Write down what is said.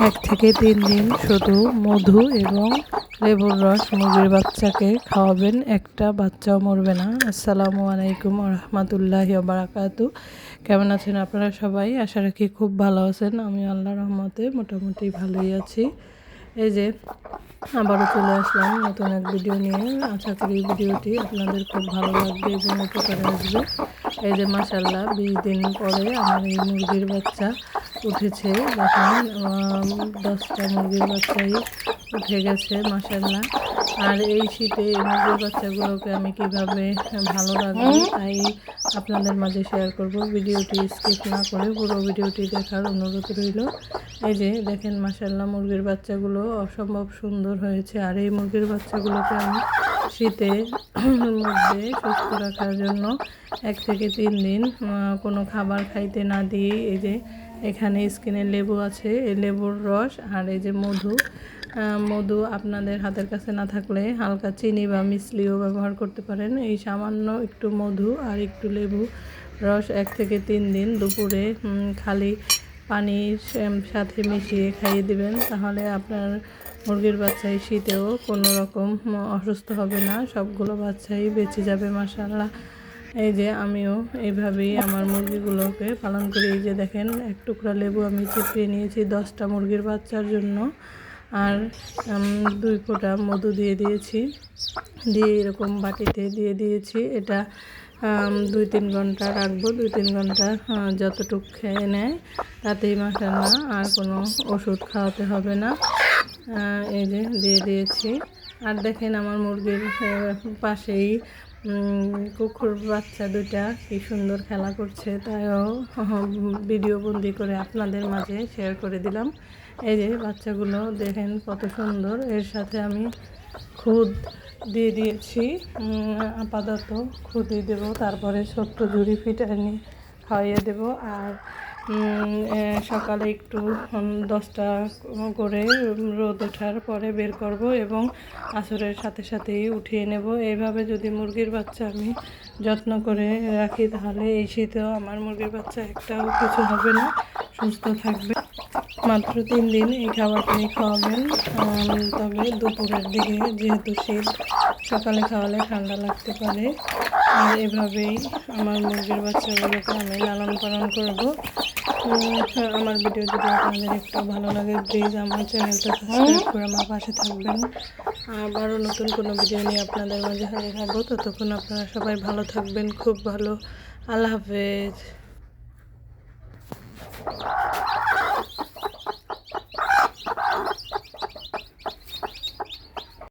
এক থেকে তিন দিন শুধু মধু এবং লেবুর রস মুরগির বাচ্চাকে খাওয়াবেন, একটা বাচ্চাও মরবে না। আসসালামু আলাইকুম রহমতুল্লাহ বারাকাতু। কেমন আছেন আপনারা সবাই? আশা রাখি খুব ভালো আছেন। আমি আল্লাহ রহমতে মোটামুটি ভালোই আছি। এই যে, আবারও চলে আসলাম নতুন এক ভিডিও নিয়ে। আশা করি ভিডিওটি আপনাদের খুব ভালো লাগবে এবং উপকারে আসবে। এই যে মাসাল্লাহ বিশ দিন পরে আমার এই মুরগির বাচ্চা উঠেছে। দেখেন দশটা মুরগির বাচ্চাই উঠে গেছে মাসাল্লাহ আর এই শীতে মুরগির বাচ্চাগুলোকে আমি কীভাবে ভালো রাখব তাই আপনাদের মাঝে শেয়ার করব। ভিডিওটি স্কিপ না করে পুরো ভিডিওটি দেখার অনুরোধ রইল। এই যে দেখেন মাসাল্লাহ মুরগির বাচ্চাগুলো অসম্ভব সুন্দর হয়েছে। আর এই মুরগির বাচ্চাগুলোকে আমি শীতে মধ্যে সুস্থ রাখার জন্য এক থেকে তিন দিন কোনো খাবার খাইতে না দিয়ে এই যে এখানে স্কিনের লেবু আছে। এই লেবুর রস আর এই যে মধু। মধু আপনাদের হাতের কাছে না থাকলে হালকা চিনি বা মিছলিও ব্যবহার করতে পারেন। এই সামান্য একটু মধু আর একটু লেবু রস এক থেকে তিন দিন দুপুরে খালি পানির সাথে মিশিয়ে খাইয়ে দিবেন। তাহলে আপনার মুরগির বাচ্চাই শীতেও কোনো রকম অসুস্থ হবে না। সবগুলো বাচ্চাই বেঁচে যাবে মাসাল্লাহ এই যে আমিও এইভাবেই আমার মুরগিগুলোকে পালন করি। এই যে দেখেন, এক টুকরা লেবু আমি চিপিয়ে নিয়েছি দশটা মুরগির বাচ্চার জন্য। আর দুই ফোঁটা মধু দিয়ে দিয়েছি। দিয়ে এরকম বাটিতে দিয়ে দিয়েছি। এটা দুই তিন ঘণ্টা রাখব। দুই তিন ঘণ্টা যতটুক খেয়ে নেয় তাতেই মাসাল্লাহ আর কোনো ওষুধ খাওয়াতে হবে না। এই যে দিয়ে দিয়েছি। আর দেখেন আমার মুরগির পাশেই কুকুর, বাচ্চা দুটা কি সুন্দর খেলা করছে, তাইও ভিডিও বন্দি করে আপনাদের মাঝে শেয়ার করে দিলাম। এই যে বাচ্চাগুলো, দেখেন কত সুন্দর। এর সাথে আমি খুদ দিয়ে দিয়েছি। আপাতত খুদই দেবো, তারপরে ছোট্ট ঝুড়ি ফিটানি খাইয়ে দেবো। আর সকালে একটু দশটা করে রোদ ওঠার পরে বের করব এবং আসরের সাথে সাথেই উঠিয়ে নেব। এইভাবে যদি মুরগির বাচ্চা আমি যত্ন করে রাখি, তাহলে এই শীতেও আমার মুরগির বাচ্চা একটাও কিছু হবে না, সুস্থ থাকবে। মাত্র তিন দিন এই খাবারটাই খাওয়াবেন তবে দুপুরের দিকে যেহেতু শীত, সকালে খাওয়ালে ঠান্ডা লাগতে পারে। আর এভাবেই আমার মুরগির বাচ্চাগুলোকে আমি লালন পালন করব আমার ভিডিও যদি আপনাদের একটু ভালো লাগে প্লিজ আমার চ্যানেলটা সাবস্ক্রাইব করে আমার পাশে থাকবেন। আবারও নতুন কোনো ভিডিও নিয়ে আপনাদের মাঝে হাজির হব। ততক্ষণ আপনারা সবাই ভালো থাকবেন, খুব ভালো। আল্লাহ হাফেজ।